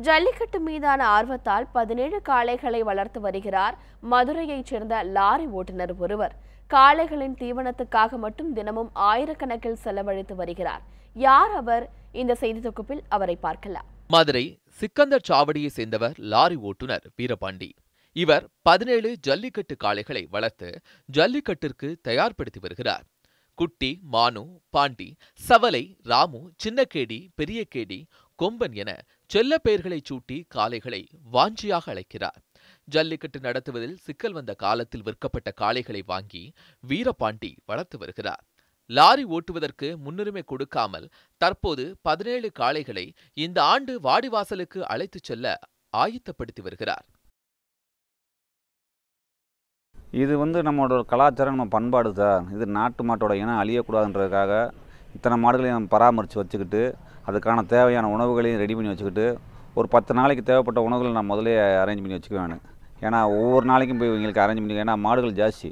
ஜல்லிக்கட்டு மீதான ஆர்வத்தால் பதினேழு காளைகளை வளர்த்து வருகிறார் மதுரையைச் சேர்ந்த லாரி ஓட்டுநர் ஒருவர். காளைகளின் தீவனத்துக்காக மட்டும் தினமும் ஆயிரக்கணக்கில் செலவழித்து வருகிறார். யார் அவர்? இந்த செய்தி தொகுப்பில் அவரை பார்க்கலாம். மதுரை சிக்கந்தர் சாவடியை சேர்ந்தவர் லாரி ஓட்டுநர் வீரபாண்டி. இவர் பதினேழு ஜல்லிக்கட்டு காளைகளை வளர்த்து ஜல்லிக்கட்டிற்கு தயார்படுத்தி வருகிறார். குட்டி மானு பாண்டி சவலை ராமு சின்னக்கேடி பெரியகேடி கொம்பன் என செல்ல பெயர்களை சூட்டி காளைகளை வாஞ்சியாக அழைக்கிறார். ஜல்லிக்கட்டு நடத்துவதில் சிக்கல் வந்த காலத்தில் விற்கப்பட்ட காளைகளை வாங்கி வீரபாண்டி வளர்த்து வருகிறார். லாரி ஓட்டுவதற்கு முன்னுரிமை கொடுக்காமல் தற்போது பதினேழு காளைகளை இந்த ஆண்டு வாடிவாசலுக்கு அழைத்துச் செல்ல ஆயத்தப்படுத்தி வருகிறார். இது வந்து நம்மளோட கலாச்சாரம் நம்ம பண்பாடு சார். இது நாட்டு மாட்டோட இனம் அழியக்கூடாதுன்றதுக்காக இத்தனை மாடுகளையும் நம்ம பராமரித்து வச்சுக்கிட்டு அதுக்கான தேவையான உணவுகளையும் ரெடி பண்ணி வச்சுக்கிட்டு ஒரு பத்து நாளைக்கு தேவைப்பட்ட உணவுகளை நான் முதலே அரேஞ்ச் பண்ணி வச்சுக்குவேன் ஏன்னா ஒவ்வொரு நாளைக்கும் போய் எங்களுக்கு அரேஞ்ச் பண்ணி ஏன்னா மாடுகள் ஜாஸ்தி.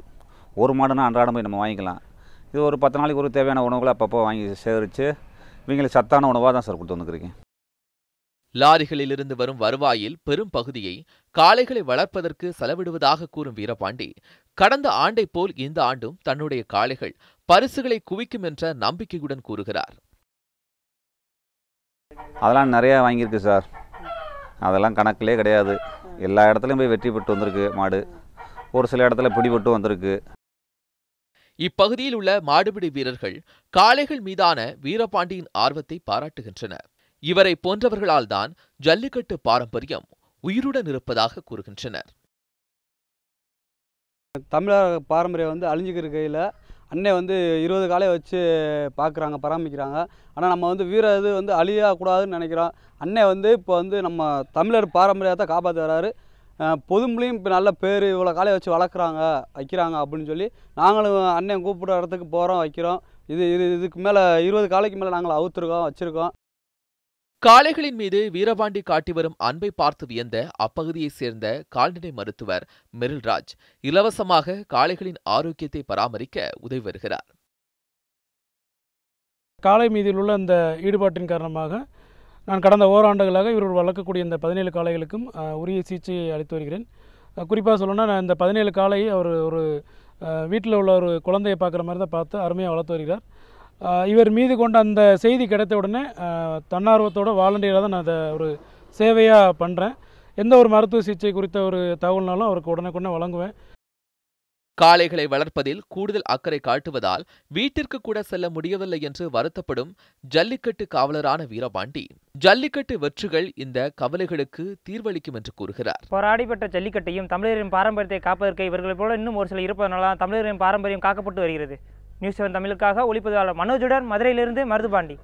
ஒரு மாடுனா அன்றாடம் போய் நம்ம வாங்கிக்கலாம். இது ஒரு பத்து நாளைக்கு ஒரு தேவையான உணவுகளை அப்பப்போ வாங்கி சேகரித்து இவங்களுக்கு சத்தான உணவாக தான் சார் கொடுத்து வந்துருக்கேன் லாரிகளிலிருந்து வரும் வருவாயில் பெரும் பகுதியை காளைகளை வளர்ப்பதற்கு செலவிடுவதாக கூறும் வீரபாண்டி கடந்த ஆண்டைப் போல் இந்த ஆண்டும் தன்னுடைய காளைகள் பரிசுகளை குவிக்கும் என்ற நம்பிக்கையுடன் கூறுகிறார். அதெல்லாம் நிறையா வாங்கியிருக்கு சார். அதெல்லாம் கணக்கிலே கிடையாது. எல்லா இடத்துலையும் போய் வெற்றி பெற்று வந்திருக்கு மாடு. ஒரு சில இடத்துல பிடிபட்டு வந்திருக்கு. இப்பகுதியில் உள்ள மாடுபிடி வீரர்கள் காளைகள் மீதான வீரபாண்டியின் ஆர்வத்தை பாராட்டுகின்றனர். இவரை போன்றவர்களால் தான் ஜல்லிக்கட்டு பாரம்பரியம் உயிருடன் இருப்பதாக கூறுகின்றனர். தமிழர் பாரம்பரியம் வந்து அழிஞ்சுக்கிற கையில் அண்ணன் வந்து இருபது காலையை வச்சு பார்க்குறாங்க பராமரிக்கிறாங்க. ஆனால் நம்ம வந்து வீர இது வந்து அழியக்கூடாதுன்னு நினைக்கிறோம். அண்ணன் வந்து இப்போ வந்து நம்ம தமிழர் பாரம்பரியத்தை காப்பாற்றி வராரு. இப்போ நல்ல பேர் இவ்வளோ காலையை வச்சு வளர்க்குறாங்க வைக்கிறாங்க அப்படின்னு சொல்லி நாங்களும் அண்ணன் கூப்பிட்ற இடத்துக்கு போகிறோம் வைக்கிறோம். இது இது இதுக்கு மேலே இருபது காலைக்கு மேலே நாங்கள் அவுத்துருக்கோம் வச்சுருக்கோம். காளைகளின் மீது வீரபாண்டி காட்டி வரும் அன்பை பார்த்து வியந்த அப்பகுதியைச் சேர்ந்த கால்நடை மருத்துவர் மெரில்ராஜ் இலவசமாக காளைகளின் ஆரோக்கியத்தை பராமரிக்க உதவி வருகிறார். காளை மீதில் உள்ள அந்த ஈடுபாட்டின் காரணமாக நான் கடந்த ஓராண்டுகளாக இவர்கள் வளர்க்கக்கூடிய இந்த பதினேழு காளைகளுக்கும் உரிய சிகிச்சையை அளித்து வருகிறேன். குறிப்பாக சொல்லணும்னா நான் இந்த பதினேழு காளையை அவர் ஒரு வீட்டில் உள்ள ஒரு குழந்தையை பார்க்குற மாதிரி தான் பார்த்து அருமையாக வளர்த்து வருகிறார். இவர் மீது கொண்ட அந்த செய்தி கிடைத்த உடனே தன்னார்வத்தோட வாலண்டியராக தான் நான் அதை ஒரு சேவையாக பண்ணுறேன் எந்த ஒரு மருத்துவ சிகிச்சை குறித்த ஒரு தகவல்னாலும் அவருக்கு உடனுக்குடனே வழங்குவேன். காளைகளை வளர்ப்பதில் கூடுதல் அக்கறை காட்டுவதால் வீட்டிற்கு கூட செல்ல முடியவில்லை என்று வருத்தப்படும் ஜல்லிக்கட்டு காவலரான வீரபாண்டி. ஜல்லிக்கட்டு வெற்றிகள் இந்த கவலைகளுக்கு தீர்வளிக்கும் என்று கூறுகிறார். போராடி பெற்ற ஜல்லிக்கட்டையும் தமிழரின் பாரம்பரியத்தை காப்பதற்கு இவர்களைப் போல இன்னும் ஒரு சிலர் இருப்பதனால தமிழரின் பாரம்பரியம் காக்கப்பட்டு வருகிறது. நியூஸ் செவன் தமிழுக்காக ஒளிப்பதிவாளர் மனோஜுடன் மதுரையிலிருந்து மருதுபாண்டி.